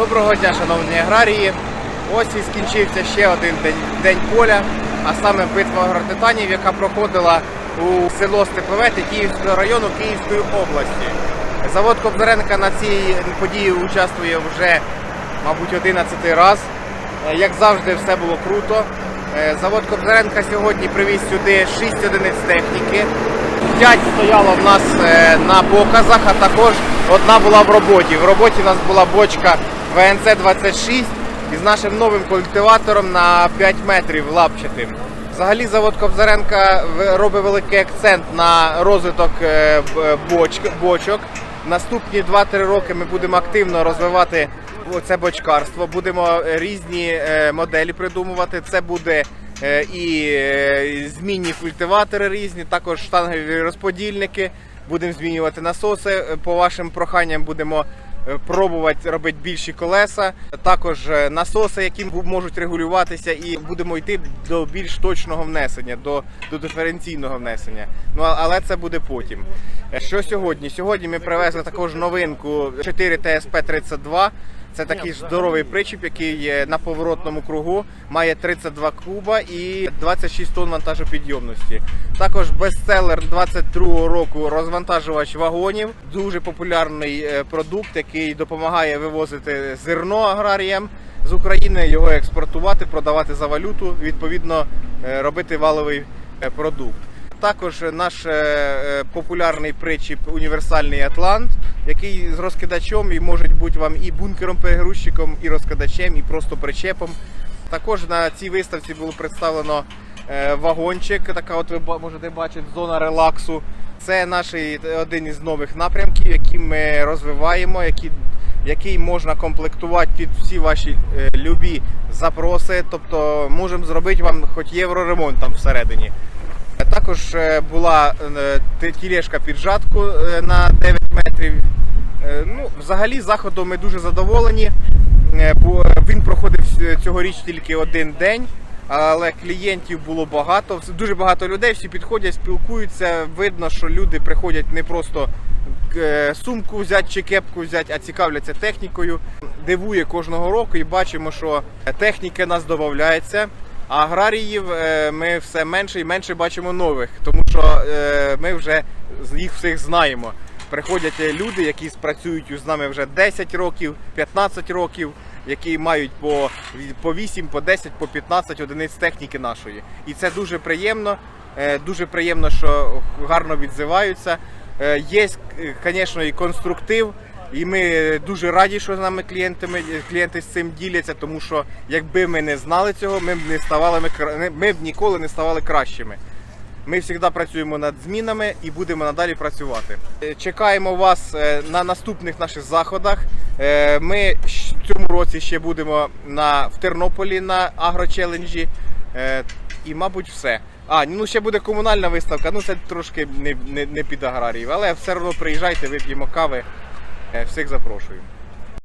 Доброго дня, шановні аграрії. Ось і скінчився ще один день, день поля, а саме битва агротитанів, яка проходила у село Степовете Київського району Київської області. Завод Кобзаренка на цій події участвує вже, мабуть, 11 раз. Е, Як завжди, все було круто. Е, Завод Кобзаренка сьогодні привіз сюди 6 одиниць техніки. 5 стояло в нас е, на показах, а також одна була в роботі. В роботі у нас була бочка ВНЦ-26 із нашим новим культиватором на 5 метрів лапчатим. Взагалі завод Кобзаренка робить великий акцент на розвиток е, бочок. Наступні 2-3 роки ми будемо активно розвивати це бочкарство. Будемо різні е, моделі придумувати. Це буде е, і змінні культиватори різні, також штангові розподільники. Будемо змінювати насоси. По вашим проханням будемо пробувати робити більші колеса. Також е, насоси, які можуть регулюватися, і будемо йти до більш точного внесення, до, до диференційного внесення. Ну але це буде потім. Е, Що сьогодні? Сьогодні ми привезли також новинку 4 TSP 32. Це такий здоровий причіп, який є на поворотному кругу, має 32 куба і 26 тонн вантажопідйомності. Також бестселер 22 року розвантажувач вагонів. Дуже популярний е, продукт, який допомагає вивозити зерно аграріям з України, його експортувати, продавати за валюту, відповідно е, робити валовий е, продукт. Також наш популярний причіп універсальний Атлант, який з розкидачом і може бути вам і бункером перегрузчиком, і розкидачем, і просто причепом. Також на цій виставці було представлено е, вагончик. Така от ви можете бачити зона релаксу. Це наш один із нових напрямків, які ми розвиваємо, які, який можна комплектувати під всі ваші е, любі запроси. Тобто можемо зробити вам хоч євроремонт там всередині. Також е, була е, тілешка під жатку е, на 9 метрів. Е, взагалі заходом ми дуже задоволені, е, бо він проходив цьогоріч тільки один день, але клієнтів було багато. Дуже багато людей, всі підходять, спілкуються. Видно, що люди приходять не просто е, сумку взяти чи кепку взяти, а цікавляться технікою. Дивує кожного року і бачимо, що техніки нас додається. А аграріїв е, ми все менше і менше бачимо нових, тому що е, ми вже їх всіх знаємо. Приходять е, люди, які працюють з нами вже 10 років, 15 років, які мають по, по 8, по 10, по 15 одиниць техніки нашої. І це дуже приємно. Е, Дуже приємно, що гарно відзиваються. Е, Є, звісно, і конструктив. І ми дуже раді, що з нами клієнтами, клієнти з цим діляться, тому що якби ми не знали цього, ми б не ставали ми б ніколи не ставали кращими. Ми завжди працюємо над змінами і будемо надалі працювати. Е, Чекаємо вас е, на наступних наших заходах. Е, Ми в цьому році ще будемо на, в Тернополі на агрочеленджі. І, мабуть, все. А, ну ще буде комунальна виставка, ну це трошки не, не, не під аграріїв, але все одно приїжджайте, вип'ємо кави. Всіх запрошую.